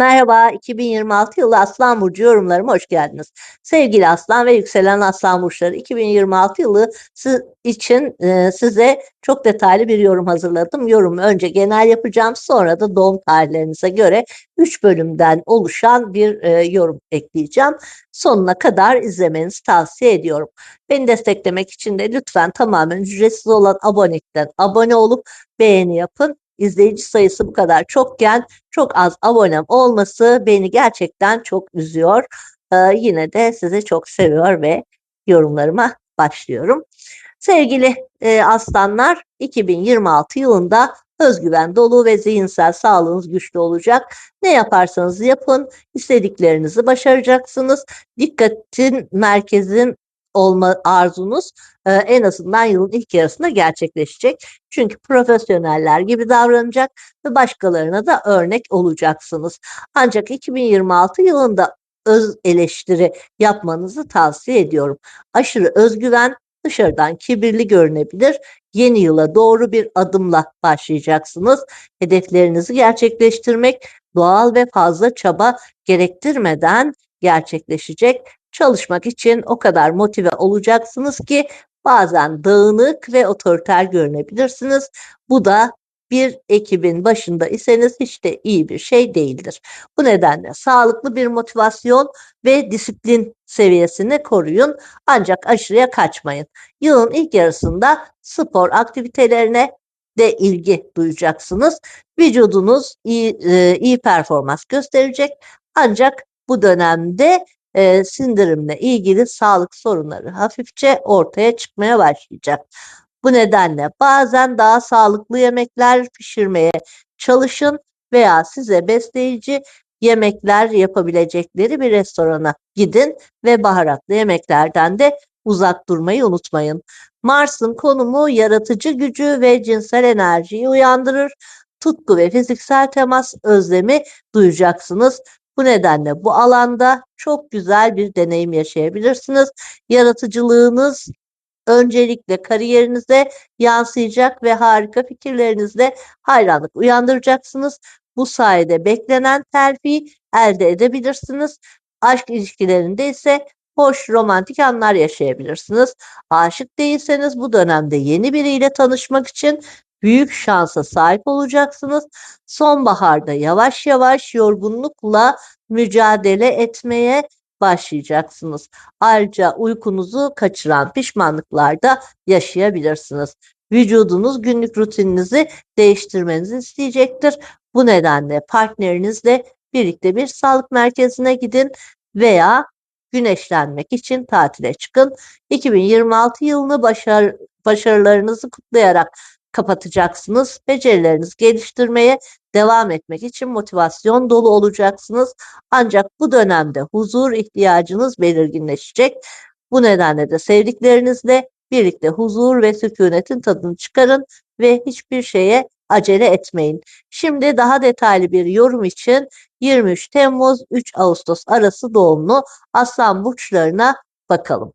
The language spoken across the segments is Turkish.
Merhaba, 2026 yılı Aslan Burcu yorumlarıma hoş geldiniz. Sevgili Aslan ve yükselen Aslan Burçları 2026 yılı siz için e, size çok detaylı bir yorum hazırladım. Yorumu önce genel yapacağım sonra da doğum tarihlerinize göre 3 bölümden oluşan bir e, yorum ekleyeceğim. Sonuna kadar izlemenizi tavsiye ediyorum. Beni desteklemek için de lütfen tamamen ücretsiz olan abonelikten abone olup beğeni yapın izleyici sayısı bu kadar çokken çok az abonem olması beni gerçekten üzüyor. üzüyor. yine de sizi çok seviyor ve yorumlarıma başlıyorum. Sevgili e, aslanlar 2026 yılında özgüven dolu ve zihinsel sağlığınız güçlü olacak. Ne yaparsanız yapın, istediklerinizi başaracaksınız. Dikkatin merkezin olma arzunuz e, en azından yılın ilk yarısında gerçekleşecek. Çünkü profesyoneller gibi davranacak ve başkalarına da örnek olacaksınız. Ancak 2026 yılında öz eleştiri yapmanızı tavsiye ediyorum. Aşırı özgüven dışarıdan kibirli görünebilir. Yeni yıla doğru bir adımla başlayacaksınız. Hedeflerinizi gerçekleştirmek doğal ve fazla çaba gerektirmeden gerçekleşecek çalışmak için o kadar motive olacaksınız ki bazen dağınık ve otoriter görünebilirsiniz. Bu da bir ekibin başında iseniz hiç de iyi bir şey değildir. Bu nedenle sağlıklı bir motivasyon ve disiplin seviyesini koruyun ancak aşırıya kaçmayın. Yılın ilk yarısında spor aktivitelerine de ilgi duyacaksınız. Vücudunuz iyi, e, iyi performans gösterecek ancak bu dönemde e, sindirimle ilgili sağlık sorunları hafifçe ortaya çıkmaya başlayacak. Bu nedenle bazen daha sağlıklı yemekler pişirmeye çalışın veya size besleyici yemekler yapabilecekleri bir restorana gidin ve baharatlı yemeklerden de uzak durmayı unutmayın. Mars'ın konumu yaratıcı gücü ve cinsel enerjiyi uyandırır. Tutku ve fiziksel temas özlemi duyacaksınız. Bu nedenle bu alanda çok güzel bir deneyim yaşayabilirsiniz. Yaratıcılığınız öncelikle kariyerinize yansıyacak ve harika fikirlerinizle hayranlık uyandıracaksınız. Bu sayede beklenen terfi elde edebilirsiniz. Aşk ilişkilerinde ise hoş romantik anlar yaşayabilirsiniz. Aşık değilseniz bu dönemde yeni biriyle tanışmak için büyük şansa sahip olacaksınız. Sonbaharda yavaş yavaş yorgunlukla mücadele etmeye başlayacaksınız. Ayrıca uykunuzu kaçıran pişmanlıklarda yaşayabilirsiniz. Vücudunuz günlük rutininizi değiştirmenizi isteyecektir. Bu nedenle partnerinizle birlikte bir sağlık merkezine gidin veya güneşlenmek için tatile çıkın. 2026 yılını başar, başarılarınızı kutlayarak kapatacaksınız. Becerilerinizi geliştirmeye devam etmek için motivasyon dolu olacaksınız. Ancak bu dönemde huzur ihtiyacınız belirginleşecek. Bu nedenle de sevdiklerinizle birlikte huzur ve sükunetin tadını çıkarın ve hiçbir şeye acele etmeyin. Şimdi daha detaylı bir yorum için 23 Temmuz 3 Ağustos arası doğumlu Aslan burçlarına bakalım.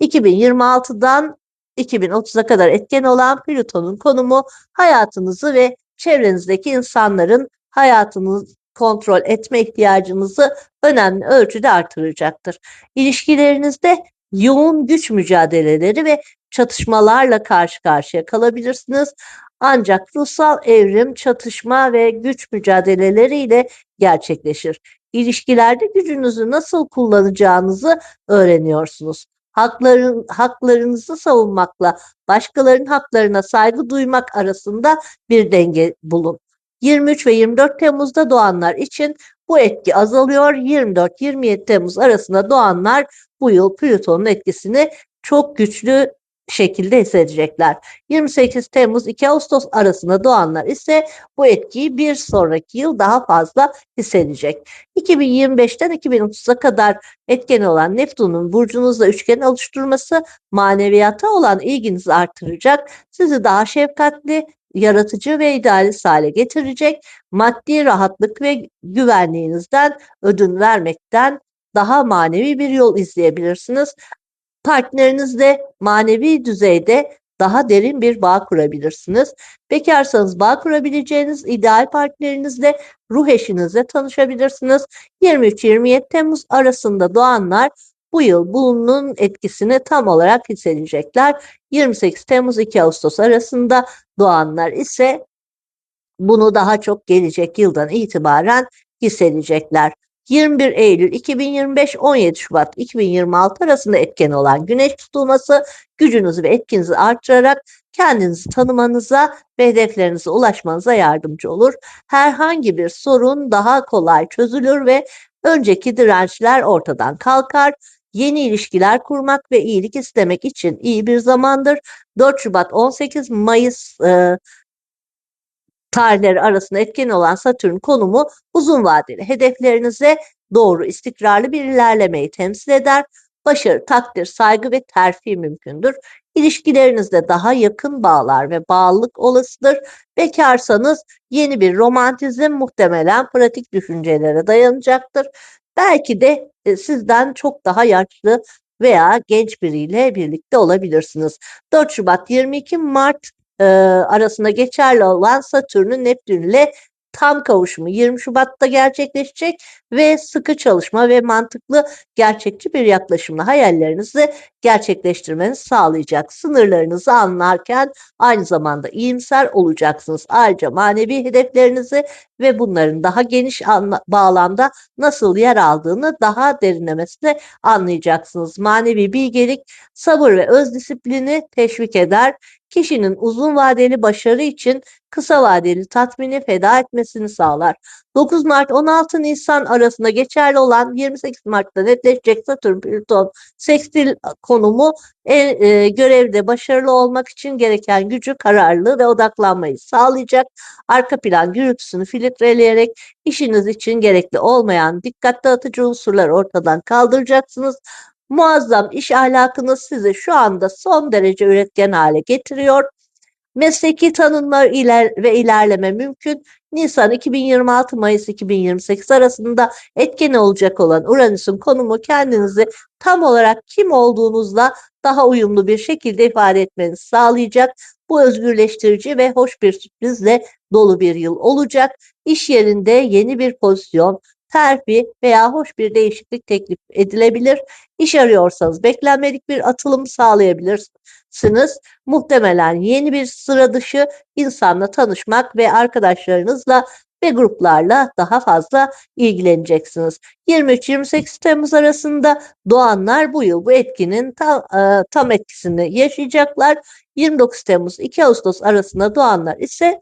2026'dan 2030'a kadar etken olan Plüton'un konumu hayatınızı ve çevrenizdeki insanların hayatını kontrol etme ihtiyacınızı önemli ölçüde artıracaktır. İlişkilerinizde yoğun güç mücadeleleri ve çatışmalarla karşı karşıya kalabilirsiniz. Ancak ruhsal evrim, çatışma ve güç mücadeleleriyle gerçekleşir. İlişkilerde gücünüzü nasıl kullanacağınızı öğreniyorsunuz hakların, haklarınızı savunmakla başkalarının haklarına saygı duymak arasında bir denge bulun. 23 ve 24 Temmuz'da doğanlar için bu etki azalıyor. 24-27 Temmuz arasında doğanlar bu yıl Plüton'un etkisini çok güçlü şekilde hissedecekler. 28 Temmuz 2 Ağustos arasında doğanlar ise bu etkiyi bir sonraki yıl daha fazla hissedecek. 2025'ten 2030'a kadar etken olan Neptun'un burcunuzda üçgen oluşturması maneviyata olan ilginizi artıracak. Sizi daha şefkatli, yaratıcı ve idealist hale getirecek. Maddi rahatlık ve güvenliğinizden ödün vermekten daha manevi bir yol izleyebilirsiniz partnerinizle manevi düzeyde daha derin bir bağ kurabilirsiniz. Bekarsanız bağ kurabileceğiniz ideal partnerinizle, ruh eşinizle tanışabilirsiniz. 23-27 Temmuz arasında doğanlar bu yıl bunun etkisini tam olarak hissedecekler. 28 Temmuz 2 Ağustos arasında doğanlar ise bunu daha çok gelecek yıldan itibaren hissedecekler. 21 Eylül 2025 17 Şubat 2026 arasında etken olan güneş tutulması gücünüzü ve etkinizi artırarak kendinizi tanımanıza ve hedeflerinize ulaşmanıza yardımcı olur. Herhangi bir sorun daha kolay çözülür ve önceki dirençler ortadan kalkar. Yeni ilişkiler kurmak ve iyilik istemek için iyi bir zamandır. 4 Şubat 18 Mayıs e, tarihleri arasında etken olan Satürn konumu uzun vadeli hedeflerinize doğru istikrarlı bir ilerlemeyi temsil eder. Başarı, takdir, saygı ve terfi mümkündür. İlişkilerinizde daha yakın bağlar ve bağlılık olasıdır. Bekarsanız yeni bir romantizm muhtemelen pratik düşüncelere dayanacaktır. Belki de e, sizden çok daha yaşlı veya genç biriyle birlikte olabilirsiniz. 4 Şubat 22 Mart e, arasında geçerli olan Satürn'ün Neptün ile tam kavuşumu 20 Şubat'ta gerçekleşecek ve sıkı çalışma ve mantıklı gerçekçi bir yaklaşımla hayallerinizi gerçekleştirmenizi sağlayacak. Sınırlarınızı anlarken aynı zamanda iyimser olacaksınız. Ayrıca manevi hedeflerinizi ve bunların daha geniş bağlamda nasıl yer aldığını daha derinlemesine anlayacaksınız. Manevi bilgelik sabır ve öz disiplini teşvik eder kişinin uzun vadeli başarı için kısa vadeli tatmini feda etmesini sağlar. 9 Mart 16 Nisan arasında geçerli olan 28 Mart'ta netleşecek Satürn Plüton sekstil konumu e, e, görevde başarılı olmak için gereken gücü, kararlılığı ve odaklanmayı sağlayacak. Arka plan gürültüsünü filtreleyerek işiniz için gerekli olmayan dikkat dağıtıcı unsurları ortadan kaldıracaksınız. Muazzam iş ahlakınız sizi şu anda son derece üretken hale getiriyor. Mesleki tanınma iler ve ilerleme mümkün. Nisan 2026 Mayıs 2028 arasında etken olacak olan Uranüs'ün konumu kendinizi tam olarak kim olduğunuzla daha uyumlu bir şekilde ifade etmenizi sağlayacak. Bu özgürleştirici ve hoş bir sürprizle dolu bir yıl olacak. İş yerinde yeni bir pozisyon, terfi veya hoş bir değişiklik teklif edilebilir. İş arıyorsanız beklenmedik bir atılım sağlayabilirsiniz. Muhtemelen yeni bir sıra dışı insanla tanışmak ve arkadaşlarınızla ve gruplarla daha fazla ilgileneceksiniz. 23-28 Temmuz arasında doğanlar bu yıl bu etkinin tam, e, tam etkisini yaşayacaklar. 29 Temmuz 2 Ağustos arasında doğanlar ise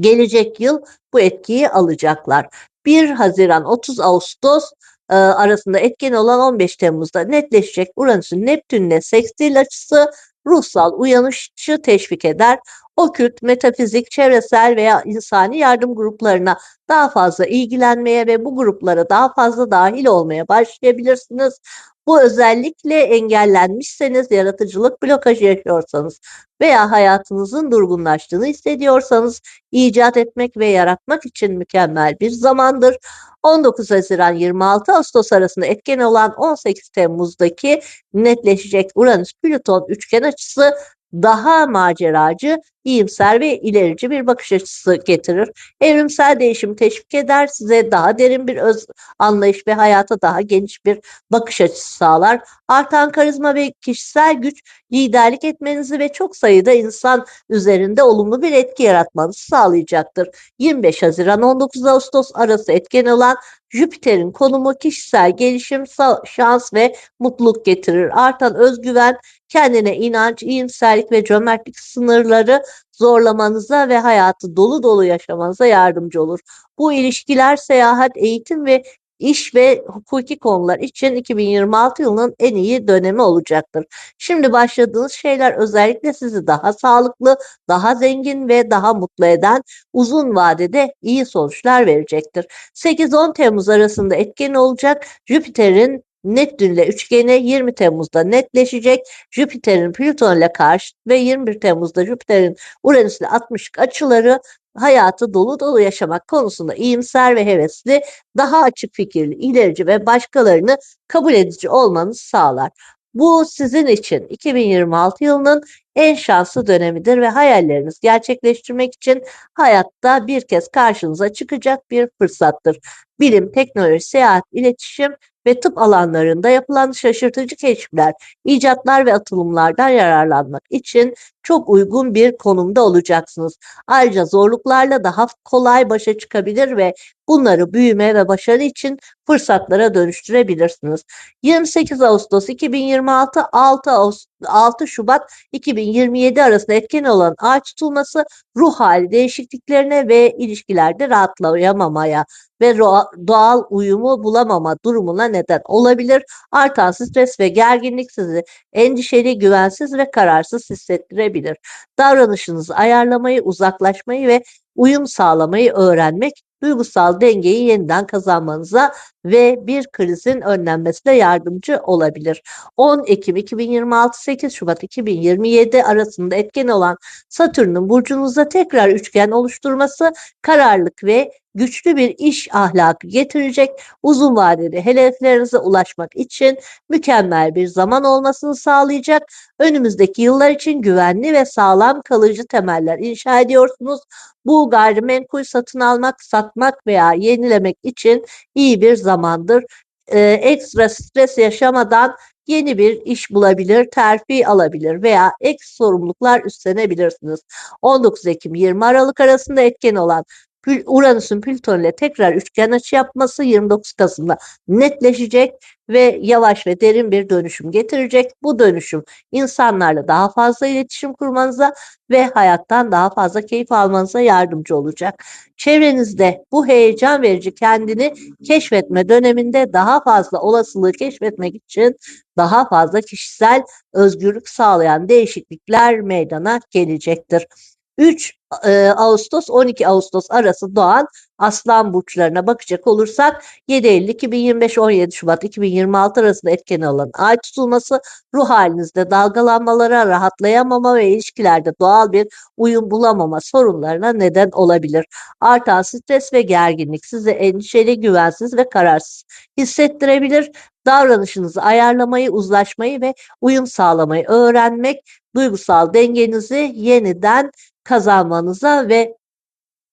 gelecek yıl bu etkiyi alacaklar. 1 Haziran 30 Ağustos e, arasında etken olan 15 Temmuz'da netleşecek Uranüs'ün Neptün'le sekstil açısı ruhsal uyanışı teşvik eder. Okült, metafizik, çevresel veya insani yardım gruplarına daha fazla ilgilenmeye ve bu gruplara daha fazla dahil olmaya başlayabilirsiniz. Bu özellikle engellenmişseniz, yaratıcılık blokajı yaşıyorsanız veya hayatınızın durgunlaştığını hissediyorsanız icat etmek ve yaratmak için mükemmel bir zamandır. 19 Haziran 26 Ağustos arasında etken olan 18 Temmuz'daki netleşecek Uranüs-Plüton üçgen açısı daha maceracı, iyimser ve ilerici bir bakış açısı getirir. Evrimsel değişim teşvik eder, size daha derin bir öz anlayış ve hayata daha geniş bir bakış açısı sağlar. Artan karizma ve kişisel güç liderlik etmenizi ve çok sayıda insan üzerinde olumlu bir etki yaratmanızı sağlayacaktır. 25 Haziran 19 Ağustos arası etken olan Jüpiter'in konumu kişisel gelişim, şans ve mutluluk getirir. Artan özgüven, kendine inanç, iyimserlik ve cömertlik sınırları zorlamanıza ve hayatı dolu dolu yaşamanıza yardımcı olur. Bu ilişkiler, seyahat, eğitim ve iş ve hukuki konular için 2026 yılının en iyi dönemi olacaktır. Şimdi başladığınız şeyler özellikle sizi daha sağlıklı, daha zengin ve daha mutlu eden uzun vadede iyi sonuçlar verecektir. 8-10 Temmuz arasında etken olacak Jüpiter'in Neptün ile üçgeni 20 Temmuz'da netleşecek. Jüpiter'in Plüton ile karşı ve 21 Temmuz'da Jüpiter'in Uranüs ile 60'lık açıları hayatı dolu dolu yaşamak konusunda iyimser ve hevesli, daha açık fikirli, ilerici ve başkalarını kabul edici olmanızı sağlar. Bu sizin için 2026 yılının en şanslı dönemidir ve hayallerinizi gerçekleştirmek için hayatta bir kez karşınıza çıkacak bir fırsattır. Bilim, teknoloji, seyahat, iletişim ve tıp alanlarında yapılan şaşırtıcı keşifler, icatlar ve atılımlardan yararlanmak için çok uygun bir konumda olacaksınız. Ayrıca zorluklarla daha kolay başa çıkabilir ve bunları büyüme ve başarı için fırsatlara dönüştürebilirsiniz. 28 Ağustos 2026 6 Ağustos 6 Şubat 2027 arasında etken olan ağaç tutulması ruh hali değişikliklerine ve ilişkilerde rahatlayamamaya ve doğal uyumu bulamama durumuna neden olabilir. Artan stres ve gerginlik sizi endişeli, güvensiz ve kararsız hissettirebilir. Davranışınızı ayarlamayı, uzaklaşmayı ve uyum sağlamayı öğrenmek duygusal dengeyi yeniden kazanmanıza ve bir krizin önlenmesine yardımcı olabilir. 10 Ekim 2026 8 Şubat 2027 arasında etken olan Satürn'ün burcunuzda tekrar üçgen oluşturması kararlılık ve güçlü bir iş ahlakı getirecek, uzun vadeli hedeflerinize ulaşmak için mükemmel bir zaman olmasını sağlayacak. Önümüzdeki yıllar için güvenli ve sağlam kalıcı temeller inşa ediyorsunuz. Bu gayrimenkul satın almak, satmak veya yenilemek için iyi bir zamandır. Ee, ekstra stres yaşamadan yeni bir iş bulabilir, terfi alabilir veya ek sorumluluklar üstlenebilirsiniz. 19 Ekim 20 Aralık arasında etken olan Uranüs'ün Plüton ile tekrar üçgen açı yapması 29 Kasım'da netleşecek ve yavaş ve derin bir dönüşüm getirecek. Bu dönüşüm insanlarla daha fazla iletişim kurmanıza ve hayattan daha fazla keyif almanıza yardımcı olacak. Çevrenizde bu heyecan verici kendini keşfetme döneminde daha fazla olasılığı keşfetmek için daha fazla kişisel özgürlük sağlayan değişiklikler meydana gelecektir. 3 e, Ağustos 12 Ağustos arası doğan aslan burçlarına bakacak olursak 7 Eylül 2025 17 Şubat 2026 arasında etken alan ay tutulması ruh halinizde dalgalanmalara, rahatlayamama ve ilişkilerde doğal bir uyum bulamama sorunlarına neden olabilir. Artan stres ve gerginlik sizi endişeli, güvensiz ve kararsız hissettirebilir. Davranışınızı ayarlamayı, uzlaşmayı ve uyum sağlamayı öğrenmek duygusal dengenizi yeniden kazanmanıza ve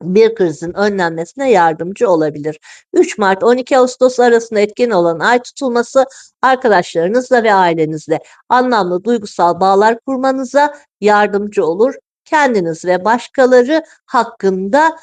bir krizin önlenmesine yardımcı olabilir. 3 Mart 12 Ağustos arasında etkin olan ay tutulması arkadaşlarınızla ve ailenizle anlamlı duygusal bağlar kurmanıza yardımcı olur. Kendiniz ve başkaları hakkında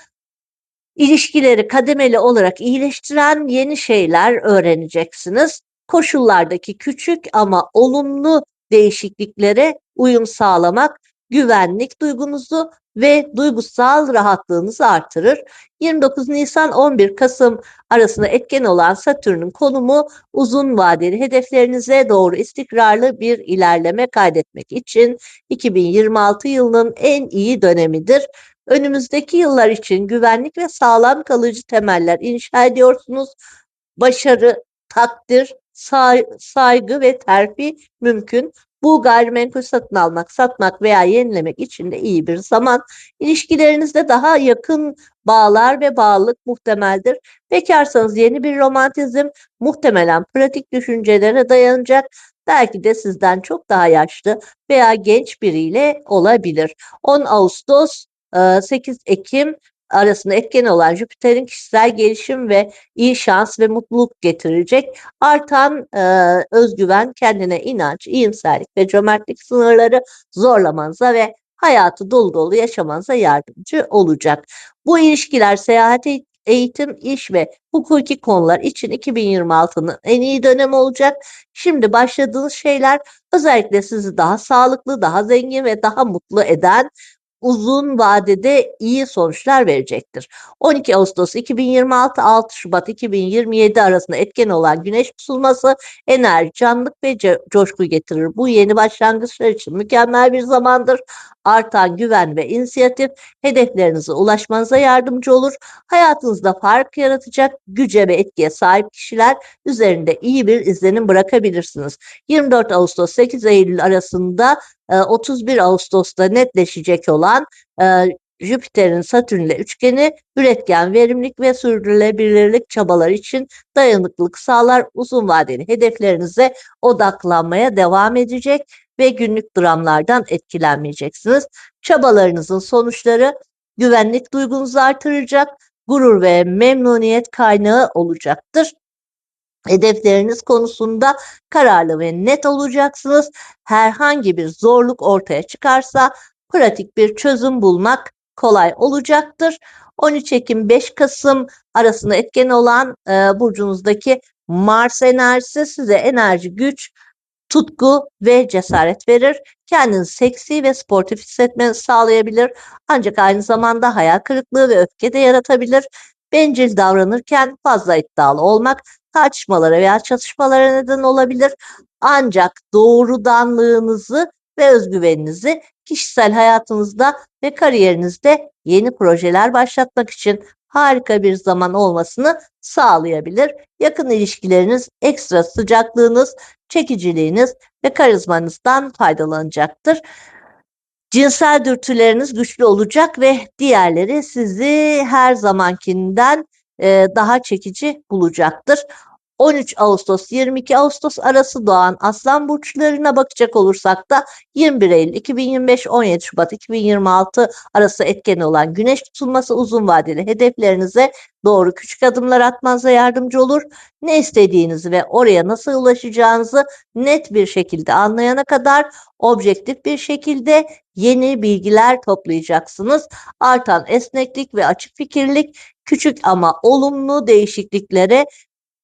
ilişkileri kademeli olarak iyileştiren yeni şeyler öğreneceksiniz. Koşullardaki küçük ama olumlu değişikliklere uyum sağlamak güvenlik duygunuzu ve duygusal rahatlığınızı artırır. 29 Nisan 11 Kasım arasında etken olan Satürn'ün konumu uzun vadeli hedeflerinize doğru istikrarlı bir ilerleme kaydetmek için 2026 yılının en iyi dönemidir. Önümüzdeki yıllar için güvenlik ve sağlam kalıcı temeller inşa ediyorsunuz. Başarı, takdir, say saygı ve terfi mümkün. Bu gayrimenkul satın almak, satmak veya yenilemek için de iyi bir zaman. İlişkilerinizde daha yakın bağlar ve bağlılık muhtemeldir. Bekarsanız yeni bir romantizm muhtemelen pratik düşüncelere dayanacak. Belki de sizden çok daha yaşlı veya genç biriyle olabilir. 10 Ağustos 8 Ekim arasında etken olan Jüpiter'in kişisel gelişim ve iyi şans ve mutluluk getirecek. Artan e, özgüven, kendine inanç, iyimserlik ve cömertlik sınırları zorlamanıza ve hayatı dolu dolu yaşamanıza yardımcı olacak. Bu ilişkiler, seyahat eğitim, iş ve hukuki konular için 2026'nın en iyi dönemi olacak. Şimdi başladığınız şeyler özellikle sizi daha sağlıklı, daha zengin ve daha mutlu eden uzun vadede iyi sonuçlar verecektir. 12 Ağustos 2026 6 Şubat 2027 arasında etken olan güneş tutulması enerji, canlılık ve coşku getirir. Bu yeni başlangıçlar için mükemmel bir zamandır. Artan güven ve inisiyatif hedeflerinize ulaşmanıza yardımcı olur. Hayatınızda fark yaratacak güce ve etkiye sahip kişiler üzerinde iyi bir izlenim bırakabilirsiniz. 24 Ağustos 8 Eylül arasında 31 ee, Ağustos'ta netleşecek olan e, Jüpiter'in Satürn ile üçgeni üretken verimlilik ve sürdürülebilirlik çabalar için dayanıklılık sağlar. Uzun vadeli hedeflerinize odaklanmaya devam edecek ve günlük dramlardan etkilenmeyeceksiniz. Çabalarınızın sonuçları güvenlik duygunuzu artıracak, gurur ve memnuniyet kaynağı olacaktır. Hedefleriniz konusunda kararlı ve net olacaksınız. Herhangi bir zorluk ortaya çıkarsa pratik bir çözüm bulmak kolay olacaktır. 13 Ekim 5 Kasım arasında etken olan e, burcunuzdaki Mars enerjisi size enerji, güç, tutku ve cesaret verir. Kendinizi seksi ve sportif hissetmenizi sağlayabilir. Ancak aynı zamanda hayal kırıklığı ve öfke de yaratabilir. Bencil davranırken fazla iddialı olmak tartışmalara veya çatışmalara neden olabilir. Ancak doğrudanlığınızı ve özgüveninizi kişisel hayatınızda ve kariyerinizde yeni projeler başlatmak için harika bir zaman olmasını sağlayabilir. Yakın ilişkileriniz, ekstra sıcaklığınız, çekiciliğiniz ve karizmanızdan faydalanacaktır. Cinsel dürtüleriniz güçlü olacak ve diğerleri sizi her zamankinden daha çekici bulacaktır. 13 Ağustos 22 Ağustos arası doğan aslan burçlarına bakacak olursak da 21 Eylül 2025 17 Şubat 2026 arası etken olan güneş tutulması uzun vadeli hedeflerinize doğru küçük adımlar atmanıza yardımcı olur. Ne istediğinizi ve oraya nasıl ulaşacağınızı net bir şekilde anlayana kadar objektif bir şekilde yeni bilgiler toplayacaksınız. Artan esneklik ve açık fikirlik küçük ama olumlu değişikliklere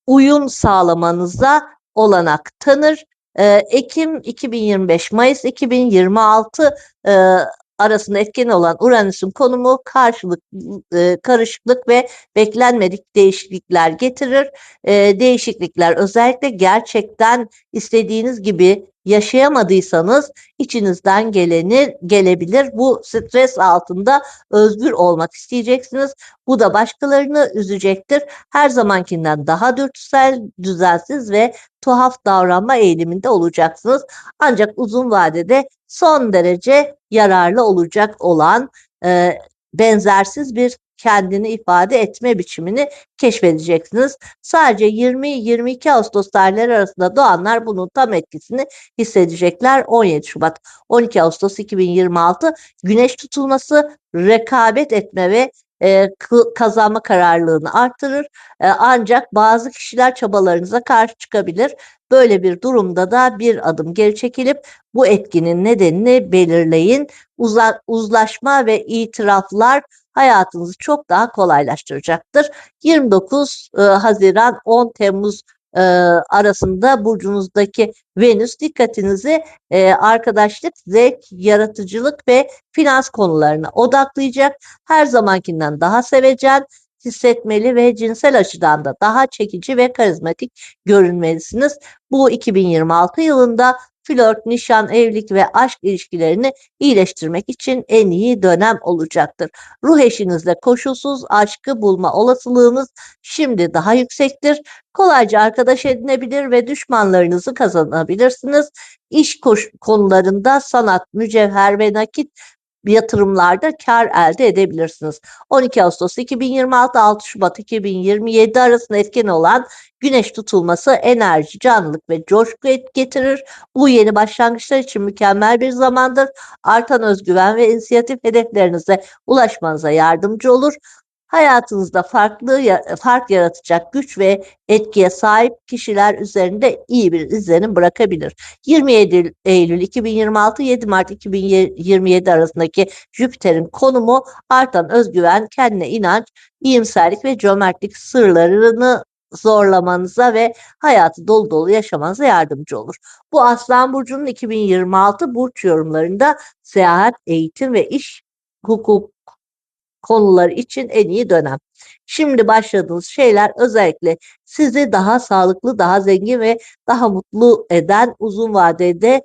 uyum sağlamanıza olanak tanır. Ee, Ekim 2025, Mayıs 2026 e, arasında etken olan Uranüs'ün konumu karşılık, e, karışıklık ve beklenmedik değişiklikler getirir. E, değişiklikler özellikle gerçekten istediğiniz gibi yaşayamadıysanız içinizden geleni gelebilir. Bu stres altında özgür olmak isteyeceksiniz. Bu da başkalarını üzecektir. Her zamankinden daha dürtüsel, düzensiz ve tuhaf davranma eğiliminde olacaksınız. Ancak uzun vadede son derece yararlı olacak olan e, benzersiz bir kendini ifade etme biçimini keşfedeceksiniz. Sadece 20-22 Ağustos tarihleri arasında doğanlar bunun tam etkisini hissedecekler. 17 Şubat 12 Ağustos 2026 güneş tutulması rekabet etme ve e, kazanma kararlılığını artırır. E, ancak bazı kişiler çabalarınıza karşı çıkabilir. Böyle bir durumda da bir adım geri çekilip bu etkinin nedenini belirleyin. Uza, uzlaşma ve itiraflar hayatınızı çok daha kolaylaştıracaktır. 29 e, Haziran 10 Temmuz e, arasında burcunuzdaki Venüs dikkatinizi e, arkadaşlık, zevk, yaratıcılık ve finans konularına odaklayacak. Her zamankinden daha sevecen, hissetmeli ve cinsel açıdan da daha çekici ve karizmatik görünmelisiniz. Bu 2026 yılında flört, nişan, evlilik ve aşk ilişkilerini iyileştirmek için en iyi dönem olacaktır. Ruh eşinizle koşulsuz aşkı bulma olasılığınız şimdi daha yüksektir. Kolayca arkadaş edinebilir ve düşmanlarınızı kazanabilirsiniz. İş konularında sanat, mücevher ve nakit yatırımlarda kar elde edebilirsiniz. 12 Ağustos 2026 6 Şubat 2027 arasında etken olan güneş tutulması enerji, canlılık ve coşku getirir. Bu yeni başlangıçlar için mükemmel bir zamandır. Artan özgüven ve inisiyatif hedeflerinize ulaşmanıza yardımcı olur hayatınızda farklı fark yaratacak güç ve etkiye sahip kişiler üzerinde iyi bir izlenim bırakabilir. 27 Eylül 2026 7 Mart 2027 arasındaki Jüpiter'in konumu artan özgüven, kendine inanç, iyimserlik ve cömertlik sırlarını zorlamanıza ve hayatı dolu dolu yaşamanıza yardımcı olur. Bu Aslan Burcu'nun 2026 burç yorumlarında seyahat, eğitim ve iş hukuk konular için en iyi dönem. Şimdi başladığınız şeyler özellikle sizi daha sağlıklı, daha zengin ve daha mutlu eden uzun vadede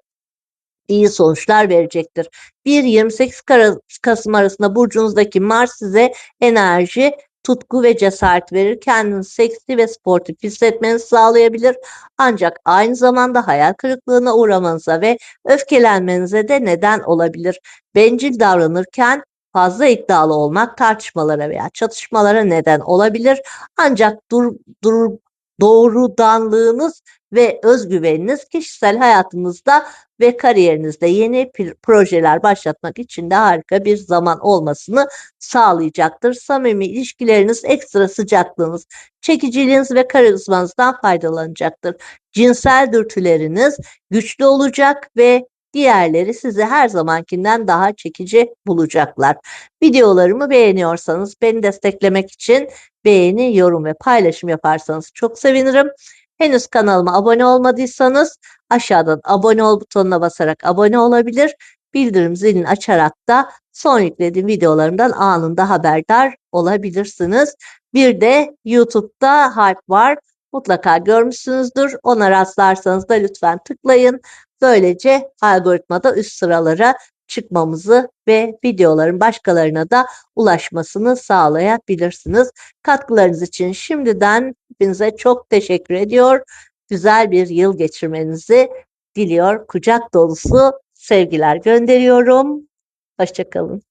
iyi sonuçlar verecektir. 1-28 Kasım arasında burcunuzdaki Mars size enerji, tutku ve cesaret verir. Kendinizi seksi ve sportif hissetmenizi sağlayabilir. Ancak aynı zamanda hayal kırıklığına uğramanıza ve öfkelenmenize de neden olabilir. Bencil davranırken fazla iddialı olmak tartışmalara veya çatışmalara neden olabilir. Ancak dur, dur, doğrudanlığınız ve özgüveniniz kişisel hayatınızda ve kariyerinizde yeni pr- projeler başlatmak için de harika bir zaman olmasını sağlayacaktır. Samimi ilişkileriniz, ekstra sıcaklığınız, çekiciliğiniz ve karizmanızdan faydalanacaktır. Cinsel dürtüleriniz güçlü olacak ve diğerleri sizi her zamankinden daha çekici bulacaklar. Videolarımı beğeniyorsanız beni desteklemek için beğeni, yorum ve paylaşım yaparsanız çok sevinirim. Henüz kanalıma abone olmadıysanız aşağıdan abone ol butonuna basarak abone olabilir. Bildirim zilini açarak da son yüklediğim videolarımdan anında haberdar olabilirsiniz. Bir de YouTube'da Hype var. Mutlaka görmüşsünüzdür. Ona rastlarsanız da lütfen tıklayın. Böylece algoritmada üst sıralara çıkmamızı ve videoların başkalarına da ulaşmasını sağlayabilirsiniz. Katkılarınız için şimdiden hepinize çok teşekkür ediyor. Güzel bir yıl geçirmenizi diliyor. Kucak dolusu sevgiler gönderiyorum. Hoşçakalın.